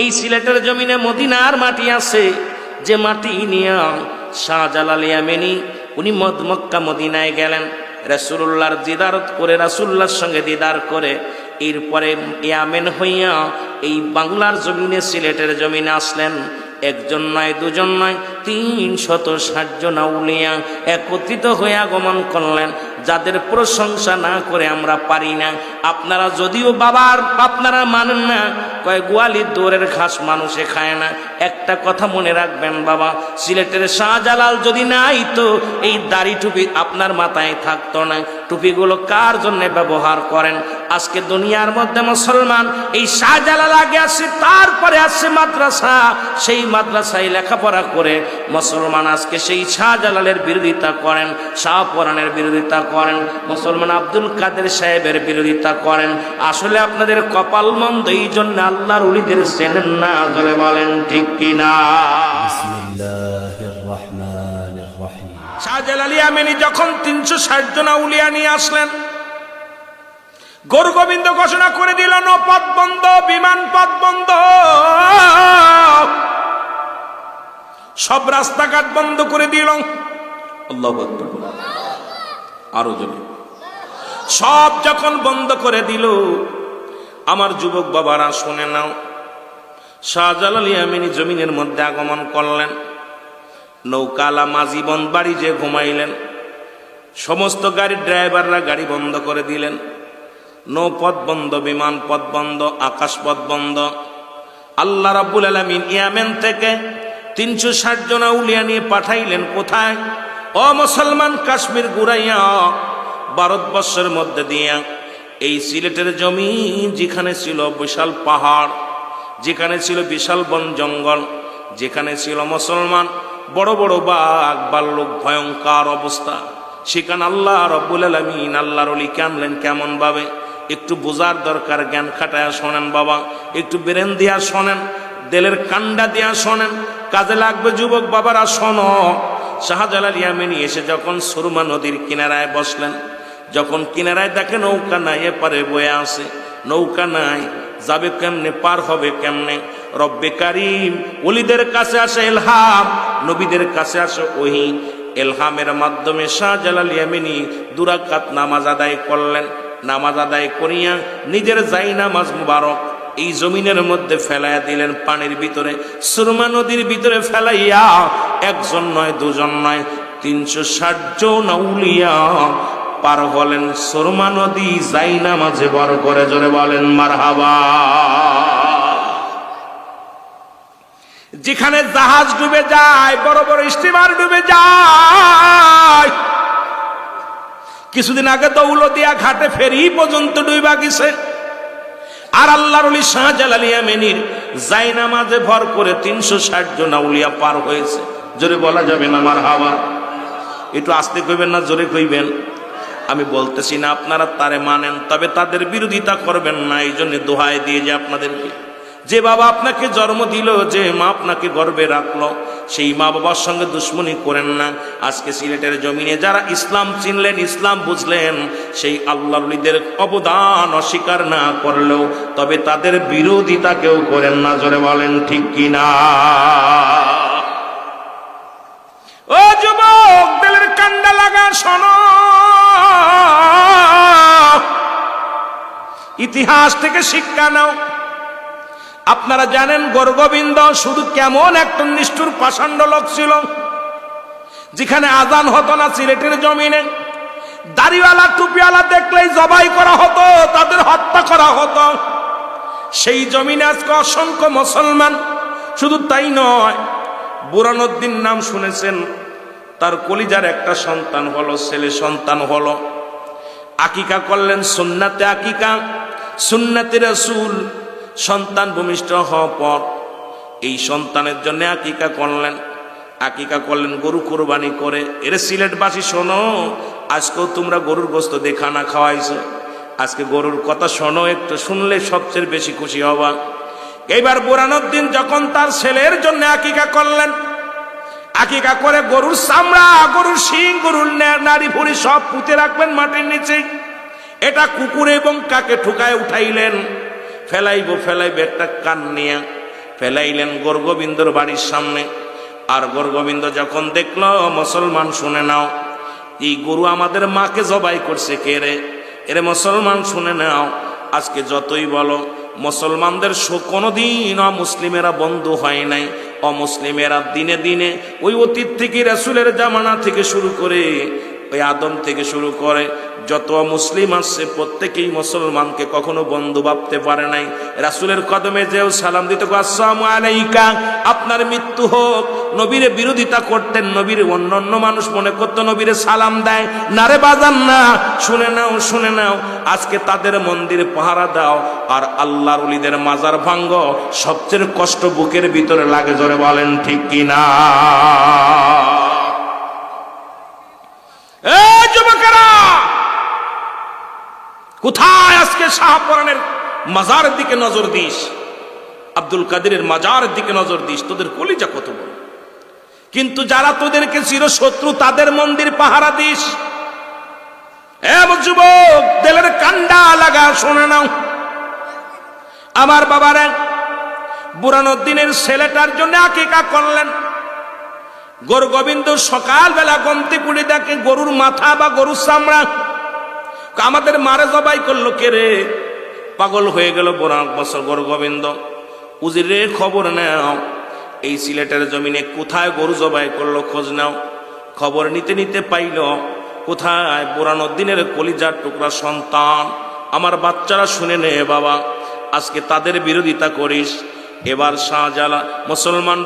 এই সিলেটের জমিনে মদিনার মাটি আছে। যে মাটি নিয়ে শাহজালাল ইয়ামেনি, উনি মদ মক্কা মদিনায় গেলেন। রাসূলুল্লাহর দিদারত করে, রাসূলুল্লাহর সঙ্গে দিদার করে, এরপরে ইয়ামেন হইয়া এই বাংলার জমিনে, সিলেটের জমিনে আসলেন। একজন নয়, দুজন নয়, তিন শত ষাট জন আউলিয়া একত্রিত হয়ে আগমন করলেন। যাদের প্রশংসা না করে আমরা পারি না। আপনারা যদিও বাবার, আপনারা মানেন না। কয় গোয়ালির দৌড়ের ঘাস মানুষে খায় না। একটা কথা মনে রাখবেন বাবা, সিলেটের শাহজালাল যদি নাই তো এই দাড়ি টুপি আপনার মাথায় থাকতো না। টুপিগুলো কার জন্য ব্যবহার করেন? আজকে দুনিয়ার মধ্যে মুসলমান এই শাহজালাল আগে আসছে তারপরে আসছে মাদ্রাসা। সেই মাদ্রাসায় লেখাপড়া করে মুসলমান আজকে সেই শাহজালালের বিরোধিতা করেন শাহপরানের বিরোধিতা করেন, মুসলমান আব্দুল কাদের সাহেবের বিরোধিতা করেন। আসলে আপনাদের কপাল মন্দ এই জন্য আল্লাহর উলিদের চেনেন না বলেন ঠিক কিনা? শাহজালাল ইয়ামেনি যখন তিনশো ষাট জন আউলিয়া নিয়ে আসলেন গরু গোবিন্দ ঘোষণা করে দিল পথ বন্ধ বিমান পথ বন্ধ সব রাস্তাঘাট বন্ধ করে দিল। আল্লাহু। আরও জোরে। সব যখন বন্ধ করে দিল, আমার যুবক বাবারা, শুনে নাও। শাহজালাল ইয়ামিনী জমিনের মধ্যে আগমন করলেন। নৌকালা মাঝিবন বাড়ি যে ঘুমাইলেন। সমস্ত গাড়ির ড্রাইভাররা গাড়ি বন্ধ করে দিলেন। নৌপথ বন্ধ, বিমান পথ বন্ধ, আকাশ পথ বন্ধ। আল্লাহ রাব্বুল আলামিন ইয়ামেন থেকে তিনশো ষাট জন উলিয়া নিয়ে পাঠাইলেন কোথায়? ও মুসলমান কাশ্মীর গুড়াইয়া ভারতবর্ষের মধ্যে দিয়া। এই সিলেটের জমি যেখানে ছিল বিশাল পাহাড়, যেখানে ছিল বিশাল বন জঙ্গল, যেখানে ছিল মুসলমান বড় বড় বাঘ বাল্যক ভয়ঙ্কর অবস্থা। সেখানে আল্লাহ রব্বুল আলমিন আল্লাহর আনলেন কেমন ভাবে একটু বোঝার দরকার, জ্ঞান খাটায়া শোনেন বাবা। একটু বেরেন দিয়া শোনেন, দেলের কান্ডা দিয়া শোনেন। কাজে লাগবে যুবক বাবারা, শোনো। শাহজালাল ইয়ামিনী এসে যখন সুরমা নদীর কিনারায় বসলেন, যখন কিনারায় দেখে নৌকা নাই, এপারে বয়ে আসে নৌকা নাই যাবে কেমনে, পার হবে কেমনে? রব্বে কারিম, ওলিদের কাছে আসে এলহাম, নবীদের কাছে আসে ওহি। এলহামের মাধ্যমে শাহ শাহজালাল ইয়ামিনী দুরাকাত নামাজ আদায় করলেন। নামাজ আদায় করিয়া নিজের যাই নামাজ মুবারক এই জমিনের মধ্যে ফেলাইয়া দিলেন পানির ভিতরে। সুরমা নদীর ভিতরে ফেলাইয়া একজন নয়, দুজন নয়, তিনশো ষাট জন আউলিয়া পার হলেন সুরমা নদী যাই না মাঝে বড় করে জোরে বলেন, মারহাবা। যেখানে জাহাজ ডুবে যায়, বড় বড় স্টিমার ডুবে যায়। কিছুদিন আগে দৌলতিয়া ঘাটে ফেরি পর্যন্ত ডুইবা গেছে। আর আল্লাহর অলি শাহজালাল ইয়ামেনির যাই নামাজে ভর করে তিনশো ষাট জন আউলিয়া পার হয়েছে। জোরে বলা যাবে না আমার হাওয়া একটু আসতে কইবেন না, জোরে কইবেন। আমি বলতেছি না, আপনারা তারে মানেন, তবে তাদের বিরোধিতা করবেন না, এই জন্য দোহাই দিয়ে যে আপনাদেরকে, যে বাবা আপনাকে জন্ম দিল, যে মা আপনাকে গর্বে রাখল, সেই মা বাবার সঙ্গে দুশ্মনী করেন না। আজকে সিলেটের জমিনে যারা ইসলাম চিনলেন, ইসলাম বুঝলেন, সেই আল্লাহদের অবদান অস্বীকার না করলেও, তবে তাদের বিরোধিতা কেউ করেন না, জোরে বলেন ঠিক কিনা? ও যুবক, দিলের কান্ডা লাগা শোনো। ইতিহাস থেকে শিক্ষা নাও। আপনারা জানেন গর্গবিন্দ শুধু কেমন একটা নিষ্ঠুর পাষাণ্ড লোক ছিল, যেখানে আজান হতো না সিলেটের জমিনে। দাড়িওয়ালা, টুপিওয়ালা দেখলেই জবাই করা হতো, তাদের হত্যা করা হতো। সেই জমিনে আজকে অসংখ্য মুসলমান, শুধু তাই নয় বুরানুদ্দিন নাম শুনেছেন তার কলিজার একটা সন্তান হলো, ছেলে সন্তান হলো। আকিকা করলেন সুন্নাতে আকিকা। সুন্নাতে রাসূল সন্তান ভূমিষ্ঠ হওয়ার পর এই সন্তানের জন্য আকিকা করলেন। আকিকা করলেন, গরু কোরবানি করে। এর সিলেটবাসী, শোনো, আজকেও তোমরা গরুর গোস্ত দেখা না খাওয়াইছো। আজকে গরুর কথা শোনো, একটু শুনলে সবচেয়ে বেশি খুশি হবা। এইবার বোরানুদ্দিন যখন তার ছেলের জন্য আকিকা করলেন আকিকা করে গরুর চামড়া, গরুর শিং, গরুর নে- নাড়ি ফুড়ি সব পুঁতে রাখবেন মাটির নিচে। এটা কুকুর এবং কাকে ঠুকায় উঠাইলেন? ফেলাইব ফেলাইব একটা কান নিয়ে। ফেলাইলেন গর্গবিন্দর বাড়ির সামনে। আর গর্গবিন্দ যখন দেখল, মুসলমান শুনে নাও, এই গরু আমাদের মাকে জবাই করছে কে রে? এরে মুসলমান শুনে নাও, আজকে যতই বলো, মুসলমানদের শো- কোনোদিন অমুসলিমেরা বন্ধু হয় নাই। অমুসলিমেরা দিনে দিনে ওই অতীত থেকে রাসুলের জামানা থেকে শুরু করে ওই আদম থেকে শুরু করে যত মুসলিম আসছে প্রত্যেকেই মুসলমানকে কখনো বন্ধু ভাবতে পারে নাই। রাসুলের কদমে যেও সালাম দিত আপনার মৃত্যু হোক, নবীরে বিরোধিতা করতেন, নবীর অন্য অন্য মানুষ মনে করতো, নবীরে সালাম দেয়। নারে বাজান, না। শুনে নাও শুনে নাও, আজকে তাদের মন্দির পাহারা দাও। আর আল্লাহর উলিদের মাজার ভাঙ্গ, সবচেয়ে কষ্ট বুকের ভিতরে লাগে, জোরে বলেন, ঠিক কিনা এ যুবকেরা কোথায় আজকে শাহপরানের মাজারের দিকে নজর দিস? আব্দুল কাদেরের মাজারের দিকে নজর দিস, তোদের কলিজা কত বড়? কিন্তু যারা তোদেরকে চির শত্রু তাদের মন্দির পাহারা দিস। যুবক, দেলের কান্ডা লাগা শোনে নাও। আমার বাবারা বুরানুদ্দিনের ছেলেটার জন্য আকিকা করলেন। গরু গোবিন্দ সকালবেলা গমতি পুড়ে দেখে গরুর মাথা বা গরুর চামড়া আমাদের মারে জবাই করল কে রে? পাগল হয়ে গেল বরাক বছর গরু গোবিন্দ উজিরে খবর নাও, এই সিলেটের জমিনে কোথায় গরু জবাই করল খোঁজ নাও। খবর নিতে নিতে পাইল, কোথায় দিনের কলিজার টুকরা সন্তান? আমার বাচ্চারা শুনে নে বাবা, আজকে তাদের বিরোধিতা করিস। এবার শাহজালা মুসলমান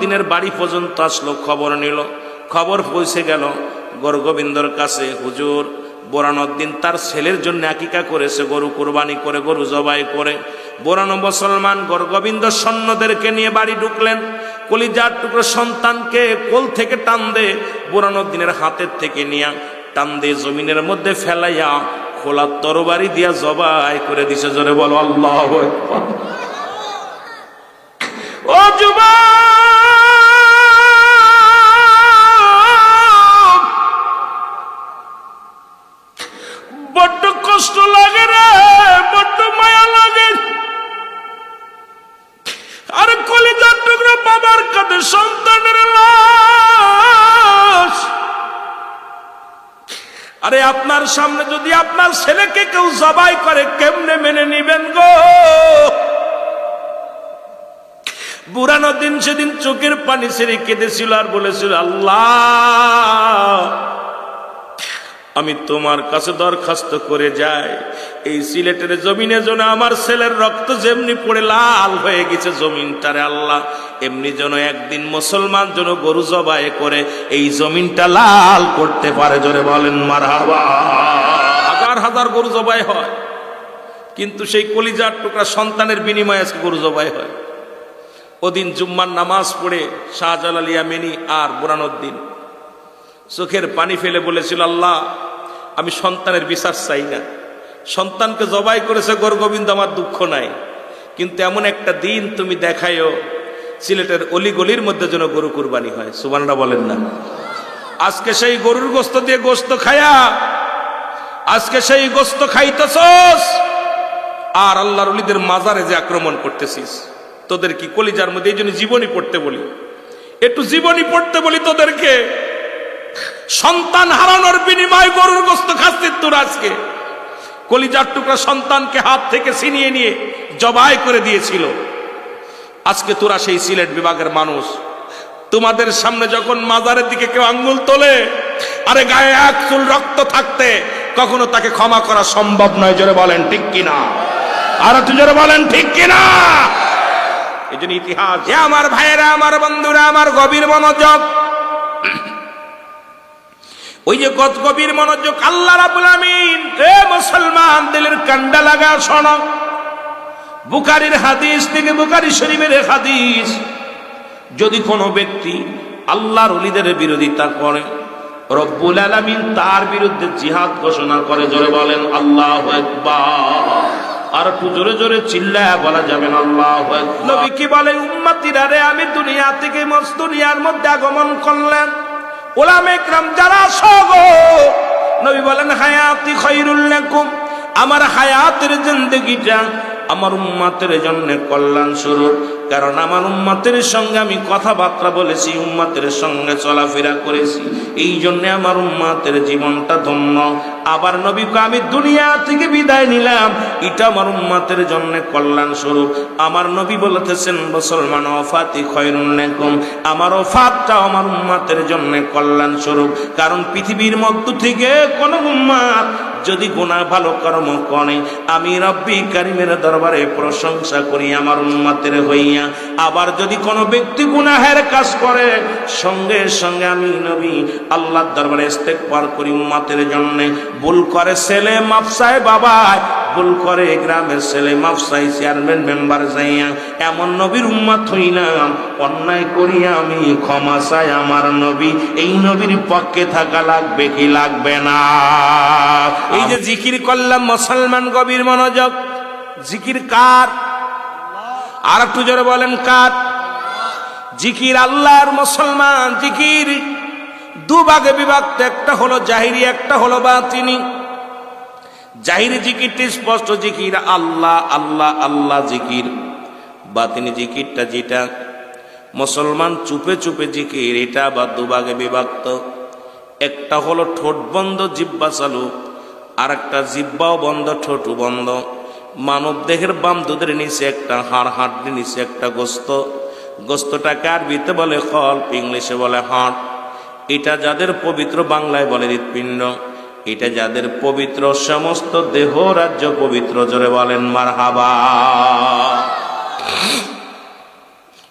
দিনের বাড়ি পর্যন্ত আসলো, খবর নিল। খবর পৌঁছে গেল গর্গবিন্দর কাছে, হুজুর বোরানুদ্দিন তার ছেলের জন্য আকিকা করেছে, গরু কোরবানি করে, গরু জবাই করে। বোরানো মুসলমান গর্গবিন্দ সৈন্যদেরকে নিয়ে বাড়ি ঢুকলেন। কলিজার টুকরো সন্তানকে কোল থেকে টান দে বোরানুদ্দিনের হাতের থেকে নিয়া টান দিয়ে জমিনের মধ্যে ফেলাইয়া খোলা তরবারি দিয়া জবাই করে দিছে। জোরে বলো, আল্লাহ জবাই করে কেমনে মেনে নিবেন গো? বুড়ানো দিন সেদিন চোখের পানি ছেড়ে কেঁদেছিল আর বলেছিল, আল্লাহ, আমি তোমার কাছে দরখাস্ত করে যাই। এই সিলেটের জমিনে যেন আমার ছেলের রক্ত যেমনি পড়ে লাল হয়ে গেছে জমিনটারে আল্লাহ, এমনি যেন একদিন মুসলমান যেন গরু জবাই করে এই জমিনটা লাল করতে পারে। জোরে বলেন, মারহাবা। হাজার গরু জবাই হয়। কিন্তু সেই কলিজার টুকরা সন্তানের বিনিময়ে আজকে গরু জবাই হয়। ওদিন জুম্মার নামাজ পড়ে শাহজালালিয়া মেনি আর বুরানুদ্দিন চোখের পানি ফেলে বলেছিল, আল্লাহ, আমি সন্তানের বিশ্বাস চাই না। সন্তানকে জবাই করেছে গর্গবিন্দ, আমার দুঃখ নাই। কিন্তু এমন একটা দিন তুমি দেখায়ও, সিলেটের অলি গলির মধ্যে যেন গরু কুরবানি হয়। সুবানরা বলেন না। আজকে সেই গরুর গোস্ত দিয়ে গোস্ত খায়া আজকে সেই গোস্ত খাইতেছস? আর আল্লাহর অলিদের মাজারে যে আক্রমণ করতেছিস, তোদের কি কলিজার মধ্যে এই জন্য জীবনী পড়তে বলি? একটু জীবনী পড়তে বলি তোদেরকে। সন্তান হারানোর বিনিময় গরুর গোস্ত খাচ্ছিস তোর আজকে। কলিজার টুকরা সন্তানকে হাত থেকে ছিনিয়ে নিয়ে জবাই করে দিয়েছিল। আজকে তোরা সেই সিলেট বিভাগের মানুষ। তোমাদের সামনে যখন মাজারের দিকে কেউ আঙ্গুল তোলে, আরে গায়ে এক চুল রক্ত থাকতে কখনো তাকে ক্ষমা করা সম্ভব নয়, জোরে বলেন, ঠিক কিনা? আর একটু জোরে বলেন, ঠিক কিনা? এই জন্য ইতিহাস যে আমার ভাইয়েরা, আমার বন্ধুরা, আমার গভীর মনোযোগ। ওই যে গত গভীর মনোযোগ, আল্লাহ রাবুল আমিন রে মুসলমান, দিলের কান্ডা লাগা শোনো। বুকারির হাদিস থেকে বুকারি শরীফের হাদিস, যদি কোনো ব্যক্তি আল্লাহর অলিদের বিরোধিতা করে রব্বুল আলামিন তার বিরুদ্ধে জিহাদ ঘোষণা করে, জোরে বলেন, আল্লাহ আর একটু জোরে জোরে চিল্লায় বলা যাবে আল্লাহ নবী কি বলে, উম্মতিরা রে, আমি দুনিয়া থেকে মস্ত দুনিয়ার মধ্যে আগমন করলেন ওলামে একরাম যারা সগো নবী বলেন, হায়াতি খৈরুল লাকুম। আমার হায়াতের জিন্দগিটা আমার উম্মাতের জন্য কল্যাণ স্বরূপ কারণ আমার উম্মাতের সঙ্গে আমি কথাবার্তা বলেছি, উম্মাতের সঙ্গে চলাফেরা করেছি। এই জন্য আমার উম্মাতের জীবনটা ধন্য। আবার নবীকে আমি দুনিয়া থেকে বিদায় নিলাম। এটা আমার উম্মাতের জন্য কল্যাণ স্বরূপ আমার নবী বলতেছেন মুসলমান অফাতি খয়রুন্নেকুম আমার অফাতটা আমার উম্মাতের জন্য কল্যাণ স্বরূপ। কারণ পৃথিবীর মধ্য থেকে কোন উম্মাত যদি গুণা ভালো কর্ম করে, আমি রব্বি কারিমের দরবারে প্রশংসা করি আমার উন্মাতের হইয়া। আবার যদি কোনো ব্যক্তি গুনাহের কাজ করে, সঙ্গে সঙ্গে আমি নবী আল্লাহর দরবারে ইস্তেকবার করি উম্মাতের জন্য। ভুল করে ছেলে মাপসায় বাবা ভুল করে গ্রামের ছেলে মাপসাই চেয়ারম্যান মেম্বার যাইয়া, এমন নবীর উম্মাত হইলাম। অন্যায় করি আমি, ক্ষমা চাই আমার নবী। এই নবীর পক্ষে থাকা লাগবে কি লাগবে না? এই যে জিকির করলাম মুসলমান গভীর মনোযোগ। জিকির কার? আর একটু জোরে বলেন কার? জিকির আল্লাহর মুসলমান, জিকির। দুভাগে বিভক্ত, একটা হলো জাহিরি, একটা হলো বাতিনি। জাহিরি জিকিরটি স্পষ্ট জিকির, আল্লাহ আল্লাহ আল্লাহ জিকির। বাতিনি জিকিরটা যেটা, মুসলমান চুপে চুপে জিকির, এটা বা দুভাগে বিভক্ত। একটা হলো ঠোঁট বন্ধ, জিব্বা চালু আর একটা জিব্বাও বন্ধ ঠোঁটু বন্ধ। মানব দেহের বাম দুধের নিচে একটা, হাড় হাড্ডি নিচে একটা গোস্ত। গোস্তটাকে আরবিতে বলে কল্প ইংলিশে বলে হাট এটা যাদের পবিত্র বাংলায় বলে হৃৎপিণ্ড। এটা যাদের পবিত্র সমস্ত দেহ রাজ্য পবিত্র, জোরে বলেন মারহাবা।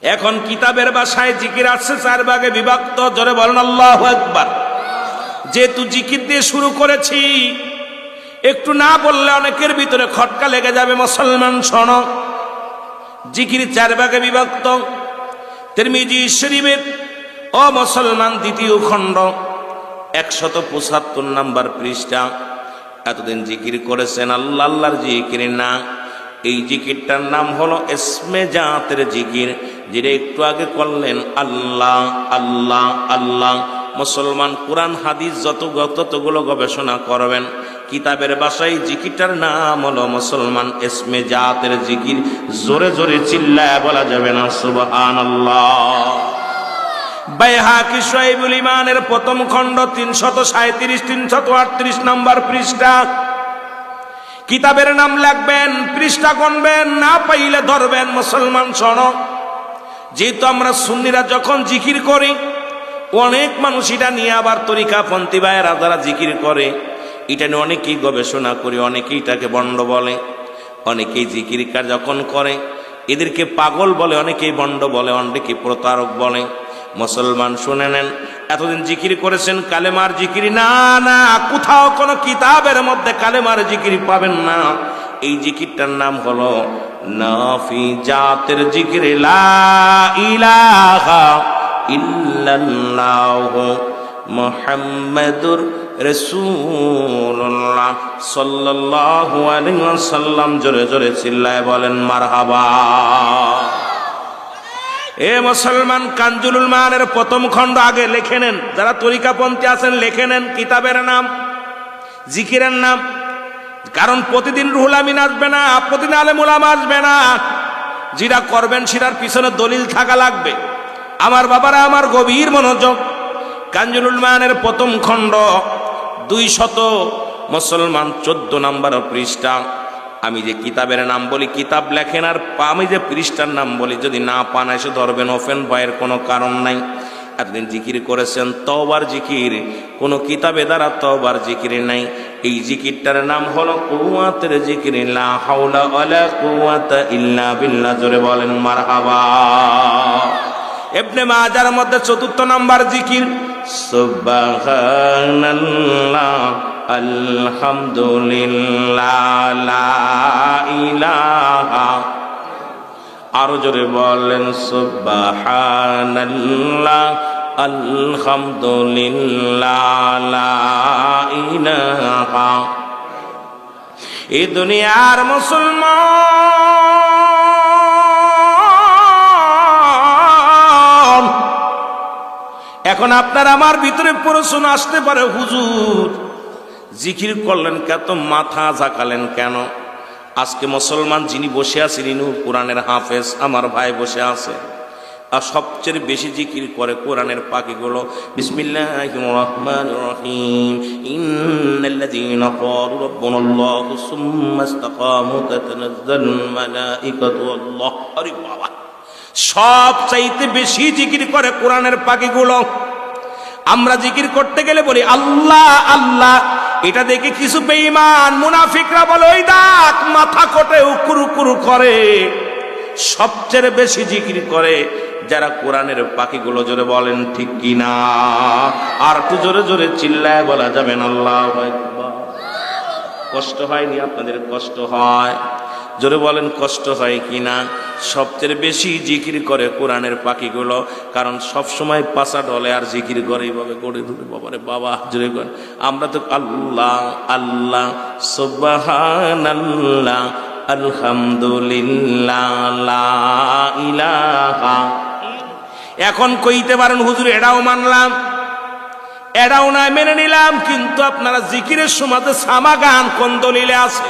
এখন কিতাবের বাসায় জিকির আসছে চার ভাগে বিভক্ত, জোরে বলেন আল্লাহ একবার যেহেতু জিকির দিয়ে শুরু করেছি, একটু না বললে অনেকের ভিতরে খটকা লেগে যাবে, মুসলমান শোন। জিকির চার ভাগে বিভক্ত। তিরমিজি শরীফের, ও মুসলমান দ্বিতীয় খণ্ড। একশত পঁচাত্তর নাম্বার পৃষ্ঠা। এতদিন জিকির করেছেন আল্লাহ, আল্লাহর জিকির না। এই জিকিরটার নাম হলো এসমে জাতের জিকির, যেটা একটু আগে করলেন, আল্লাহ আল্লাহ আল্লাহ। মুসলমান কোরআন, হাদিস যত ততগুলো গবেষণা করবেন। কিতাবের বাসায় জিকিরটার নাম হলো মুসলমান এসমে জাতের জিকির। জোরে জোরে চিল্লায় বলা যাবে না, সুবহানাল্লাহ। বাইহাকি সোহেবুল ইমানের প্রথম খণ্ড তিনশত সাঁত্রিশ তিনশত আটত্রিশ নম্বর পৃষ্ঠা। কিতাবের নাম লিখবেন, পৃষ্ঠা গণবেন, না পাইলে ধরবেন মুসলমান শোনো যেহেতু আমরা সুন্নিরা যখন জিকির করি, অনেক মানুষ এটা নিয়ে আবার তরিকা পন্থী ভাইয়েরা যারা জিকির করে, এটা নিয়ে অনেকেই গবেষণা করি, অনেকেই এটাকে বন্ড বলে, অনেকেই জিকির কাজ যখন করে, এদেরকে পাগল বলে, অনেকেই বন্ড বলে, অনেকেই প্রতারক বলে। মুসলমান, শুনে নেন। এতদিন জিকির করেছেন, কালেমার জিকিরি, না না, কোথাও কোনো কিতাবের মধ্যে কালেমার জিকিরি পাবেন না। এই জিকিরটার নাম হলো, নাফি জাতের জিকির, লা ইলাহা ইল্লাল্লাহ মুহাম্মাদুর রাসূলুল্লাহ। সাল্লাল্লাহু আলাইহি ওয়াসাল্লাম জোরে জোরে চিল্লায় বলেন, মারহাবা। এ মুসলমান কাঞ্জুলুল মানের প্রথম খণ্ড আগে লেখে নেন। যারা তরিকাপন্থী আছেন, লেখে নেন কিতাবের নাম, জিকিরের নাম। কারণ প্রতিদিন রুহুল আমিন আসবে না, প্রতিদিন আলেমুলাম আসবে না। যেটা করবেন সেটার পিছনে দলিল থাকা লাগবে। আমার বাবারা আমার গভীর মনোযোগ। কাঞ্জুলুল মানের প্রথম খণ্ড দুই শত মুসলমান চোদ্দ নম্বর পৃষ্ঠা। আমি যে কিতাবের নাম বলি, কিতাব লেখেন আর আমি যে পৃষ্ঠার নাম বলি, যদি না পান এসে ধরবেন ওফেন ভয়ের কোনো কারণ নাই। এতদিন জিকির করেছেন তবার জিকির। কোনো কিতাবে দ্বারা তবার জিকির নাই। এই জিকিরটার নাম হলো কুয়াতের জিকির, লা হাওলা ওয়ালা কুওয়াতা ইল্লা বিল্লাহ। জোরে বলেন, মারহাবা। ইবনে মাজার মধ্যে চতুর্থ নাম্বার জিকির, সুবহানাল্লাহ। আলহামদুলিল্লাহ, লা ইলাহা। আরও জোরে বলেন, সুবহানাল্লাহ। আলহামদুলিল্লাহ, লা ইলাহা। এই দুনিয়ার মুসলমান। এখন আপনার আমার ভিতরে প্রশ্ন আসতে পারে, হুজুর। জিকির করলেন কত মাথা ঝাঁকালেন কেন? আজকে মুসলমান যিনি বসে আছেন ইনু কোরআনের হাফেজ, আমার ভাই বসে আছে। আর সবচেয়ে বেশি জিকির করে কোরআনের পাখিগুলো, বিসমিল্লাহির সুম্মা বাবা! সব চাইতে বেশি জিকির করে কোরআনের পাখিগুলো। আমরা জিকির করতে গেলে বলি, আল্লাহ আল্লাহ এটা দেখে কিছু বেঈমান মুনাফিকরা বলে, ওই দাগ মাথা কোটে উকুর উকুর করে, সবচেয়ে বেশি জিকির করে। যারা কোরআনের পাখিগুলো জোরে বলেন, ঠিক কি না? আর একটু জোরে জোরে চিল্লায় বলা যাবে যাবেন আল্লাহ কষ্ট হয়নি আপনাদের? কষ্ট হয়। জোরে বলেন, কষ্ট হয় কি না? সবচেয়ে বেশি জিকির করে কোরআনের পাখিগুলো, কারণ সব সময় পাশা ডলে আর জিকির করে এইভাবে গড়ে ধরে বাবারে, বাবা, জোরে করে। আমরা তো আল্লাহ আল্লাহ সুবহান আল্লাহ আলহামদুলিল্লাহ এখন কইতে পারেন, হুজুর, এটাও মানলাম, এটাও নয় মেনে নিলাম, কিন্তু আপনারা জিকিরের সময় সামা গান কোন দলিলে আছে?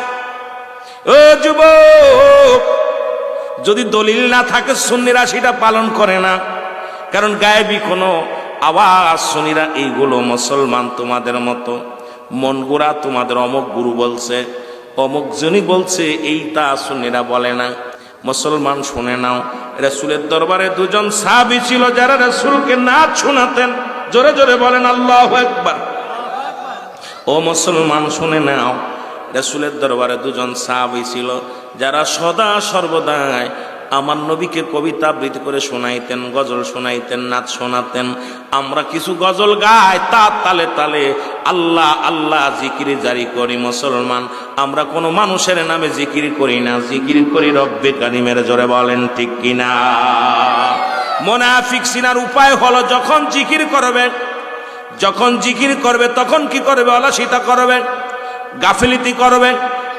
ও যুবক যদি দলিল না থাকে সুন্নিরা সেটা পালন করে না। কারণ গায়েবী কোনো আওয়াজ সুনিরা এইগুলো মুসলমান তোমাদের মতো। মন গোড়া তোমাদের অমক গুরু বলছে, অমুক জনই বলছে, এইটা সুন্নিরা বলে না। মুসলমান শুনে নাও, রসুলের দরবারে দুজন সাহাবি ছিল যারা রসুলকে না শোনাতেন। জোরে জোরে বলেন, আল্লাহ একবার ও মুসলমান শুনে নাও, রসুলের দরবারে দুজন সাহাবি ছিল যারা সদা সর্বদাই আমার নবীকে কবিতা আবৃত্তি করে শোনাইতেন, গজল শোনাইতেন, নাচ শোনাতেন, আমরা কিছু গজল গাই তার তালে তালে আল্লাহ আল্লাহ জিকিরি জারি করি মুসলমান। আমরা কোনো মানুষের নামে জিকির করি না, জিকির করি রব্বে কারিমের, জোরে বলেন ঠিক কিনা? মোনাফিক সিনার উপায় হলো যখন জিকির করবে, যখন জিকির করবে তখন কি করবে? অলাসিতা করবে, গাফিলিতি করবে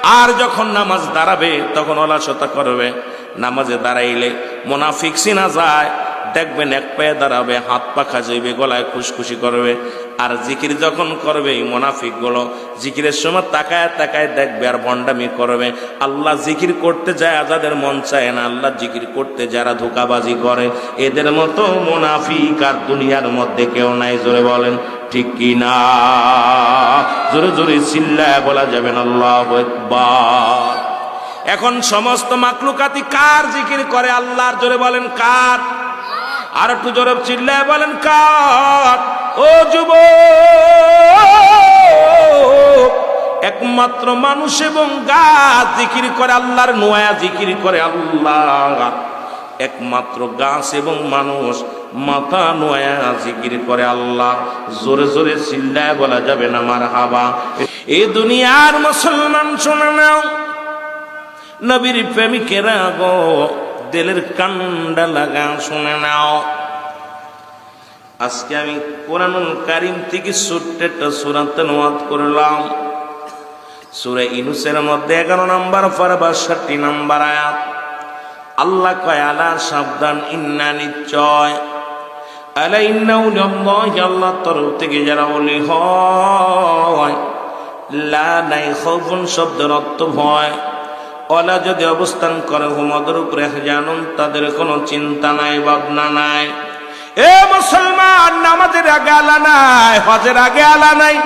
আর যখন নামাজ দাঁড়াবে, তখন অলাসতা করবে। নামাজে দাঁড়াইলে মোনাফিক সিনা যায়, দেখবেন এক পায়ে দাঁড়াবে, হাত পাখা যাইবে গলায় খুশখুশি করবে। আর জিকির যখন করবে, এই মোনাফিকগুলো জিকিরের সময় তাকায় তাকায় দেখবে আর ভণ্ডামি করবে। আল্লাহ জিকির করতে যায় যাদের মন চায় না। আল্লাহ জিকির করতে যারা ধোকাবাজি করে, এদের মতো মোনাফিক আর দুনিয়ার মধ্যে কেউ নাই, জোরে বলেন। ঠিক কি না জোরে জোরে চিল্লায় বলা যাবেন আল্লাহ এখন সমস্ত মাকলুকাতি কার জিকির করে আল্লাহর? জোরে বলেন কার? আর একটু জোরে চিল্লায় বলেন কার? ও যুব একমাত্র মানুষ এবং গাছ জিকির করে আল্লাহর নোয়া জিকির করে আল্লাহ। একমাত্র গাছ এবং মানুষ মাথা নোয়া জিকির করে আল্লাহ। জোরে জোরে চিল্লায় বলা যাবে না আমার হাবা এই দুনিয়ার মুসলমান শোনা নাও। নবীর প্রেমিকেরা গো, দিলের কান্ডা লাগা শুনে নাও। আজকে আমি কোরআনুল কারিম থেকে ছোট্ট একটা সুরাতে নোয়াদ করলাম। সুরে ইনুসের মধ্যে এগারো নম্বর পর বাষট্টি নম্বর আয়াত। আল্লাহ কয়, আলা সাবধান, ইন্না নিশ্চয়। আল্লাহ তরফ থেকে যারা ওলি হয়, লা নাই খৌফুন শব্দের অর্থ ভয়। অলা যদি অবস্থান করে হুমদের উপরে জানুন তাদের কোনো চিন্তা নাই, ভাবনা নাই। এ মুসলমান, নামাজের আগে আলা নাই, হজের আগে আলা নাই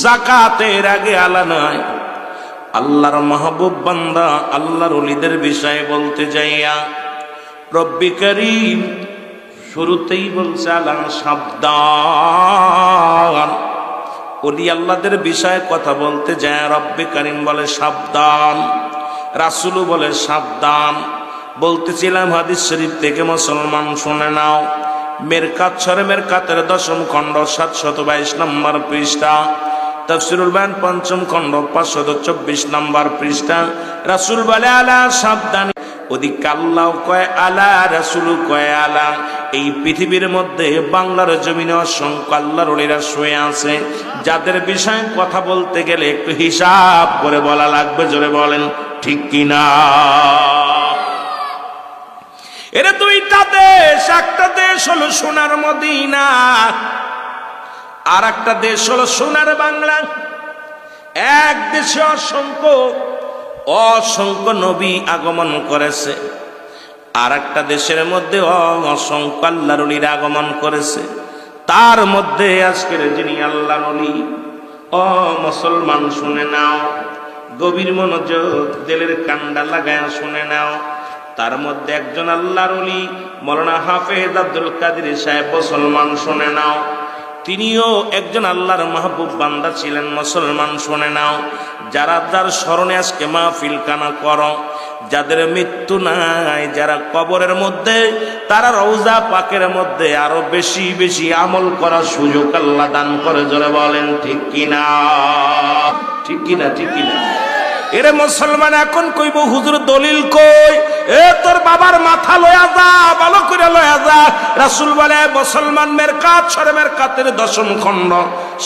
জাকাতের আগে আলা নাই। আল্লাহর মাহবুব বান্দা, আল্লাহর অলিদের বিষয়ে বলতে যাইয়া, রব্বি শুরুতেই বলছে আলা সাবধান। অলি আল্লাহদের বিষয়ে কথা বলতে যায়, রব্বে করিম বলে সাবধান, রাসুলু বলে সাবধান। বলতেছিলাম, হাদিস শরীফ থেকে মুসলমান শুনে নাও। মেরকাত সরে মেরকাতের দশম খণ্ড, সাতশত বাইশ নম্বর পৃষ্ঠা। তফসিরুল বায়ান পঞ্চম খণ্ড, পাঁচশত চব্বিশ নম্বর পৃষ্ঠা। রাসুল বলে আলা সাবধান। ওদিকে আল্লাহ কয় আলা, রাসুল কয় আলা। এই পৃথিবীর মধ্যে বাংলার জমিনে অসংখ্য আল্লাহর অলিরা শুয়ে আছে। যাদের বিষয়ে কথা বলতে গেলে একটু হিসাব করে বলা লাগবে, জোরে বলেন, ঠিক কিনা? এরা দুইটা দেশ, একটা দেশ হলো সোনার মদিনা আর একটা দেশ হলো সোনার বাংলা। এক দেশে অসংখ্য অসংখ্য নবী আগমন করেছে। আর একটা দেশের মধ্যে অসংখ্য আল্লাহর অলির আগমন করেছে। তার মধ্যে আজকের যিনি আল্লাহর অলি অ মুসলমান শুনে নাও, গভীর মনোযোগ দিলের কান্ডা লাগায় শুনে নাও। তার মধ্যে একজন আল্লাহর অলি, মৌলানা হাফেজ আব্দুল কাদের সাহেব মুসলমান শুনে নাও। তিনিও একজন আল্লাহর মাহবুব বান্দা ছিলেন, মুসলমান শুনে নাও। যারা যার স্মরণে আজকে মাহফিল কানা করো, যাদের মৃত্যু নাই, যারা কবরের মধ্যে, তারা রৌজা পাকের মধ্যে আরও বেশি বেশি আমল করার সুযোগ আল্লাহ দান করে, জোরে বলেন, ঠিক কিনা? ঠিক কিনা ঠিক কিনা? এরে মুসলমান, এখন কইব, হুজুর দলিল কই? যা রাসূল বলে, মুসলমান মেরকাত, সরে মেরকাতের দশম খণ্ড,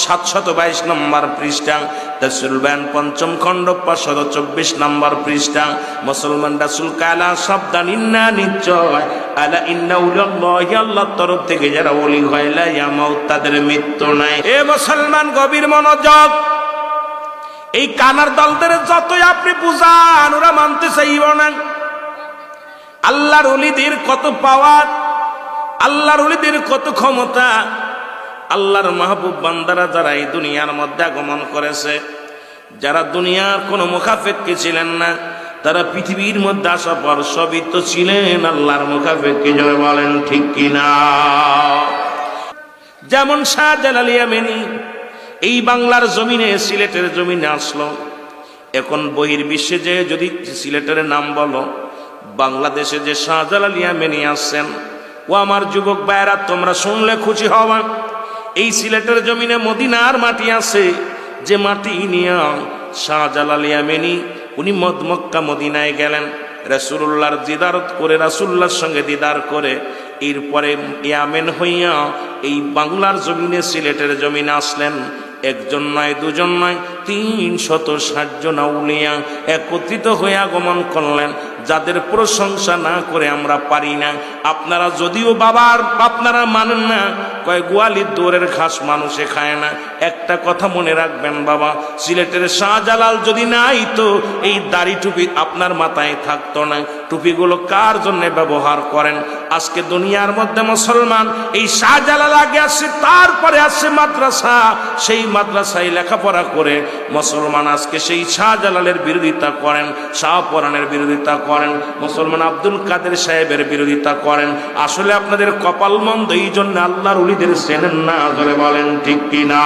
সাতশত বাইশ নম্বর পৃষ্ঠা রাসূল ব্যান পঞ্চম খণ্ড, পাঁচশত চব্বিশ নম্বর পৃষ্ঠা, মুসলমান রাসূল কালা সাবধান, ইন্না নিশ্চয়, আলা ইন্না উল্লাহি আল্লাহর তরফ থেকে যারা ওলি হয়, লা ইয়ামাউত, তাদের মৃত্যু নাই। এ মুসলমান গভীর মনোযোগ, এই কানার দলদের যতই আপনি বুঝান, ওরা মানতে চাইব না। আল্লাহর অলিদের কত পাওয়ার আল্লাহর অলিদের কত ক্ষমতা? আল্লাহর মাহবুব বান্দারা যারা এই দুনিয়ার মধ্যে আগমন করেছে, যারা দুনিয়ার কোনো মুখাফেক্ষে ছিলেন না, তারা পৃথিবীর মধ্যে আসা পর সবই তো ছিলেন আল্লাহর মুখাফেক্ষে যারা বলেন, ঠিক কিনা? যেমন শাহজালাল ইয়ামেনি, এই বাংলার জমিনে, সিলেটের জমিনে আসলো। এখন বহির বিশ্বে যে যদি সিলেটের নাম বলো, বাংলাদেশে যে শাহজালাল ইয়ামেনি আসছেন ও আমার যুবক ভাইয়েরা, তোমরা শুনলে খুশি হওয়া এই সিলেটের জমিনে মদিনার মাটি আছে, যে মাটি নিয়ে শাহজালাল ইয়ামেনি, উনি মদ মক্কা মদিনায় গেলেন। রাসুল্লাহর দিদারত করে রাসুল্লাহর সঙ্গে দিদার করে, এরপরে ইয়ামেন হইয়া এই বাংলার জমিনে, সিলেটের জমিনে আসলেন। একজন নয়, দুজন নয়, তিন শত ষাট জন আউলিয়া একত্রিত হয়ে আগমন করলেন। যাদের প্রশংসা না করে আমরা পারি না। আপনারা যদিও বাবার, আপনারা মানেন না। কয় গোয়ালির দৌড়ের ঘাস মানুষে খায় না। একটা কথা মনে রাখবেন বাবা, সিলেটের শাহজালাল যদি নাই তো এই দাড়ি টুপি আপনার মাথায় থাকতো না। টুপিগুলো কার জন্য ব্যবহার করেন? আজকে দুনিয়ার মধ্যে মুসলমান এই শাহজালাল আগে আসছে তারপরে আসছে মাদ্রাসা। সেই মাদ্রাসায় লেখাপড়া করে মুসলমান আজকে সেই শাহজালালের বিরোধিতা করেন শাহপরানের বিরোধিতা করেন, মুসলমান আব্দুল কাদের সাহেবের বিরোধিতা করেন। আসলে আপনাদের কপাল মন্দ এই জন্য আল্লাহর উলিদের চেনেন না ধরে বলেন ঠিক কিনা?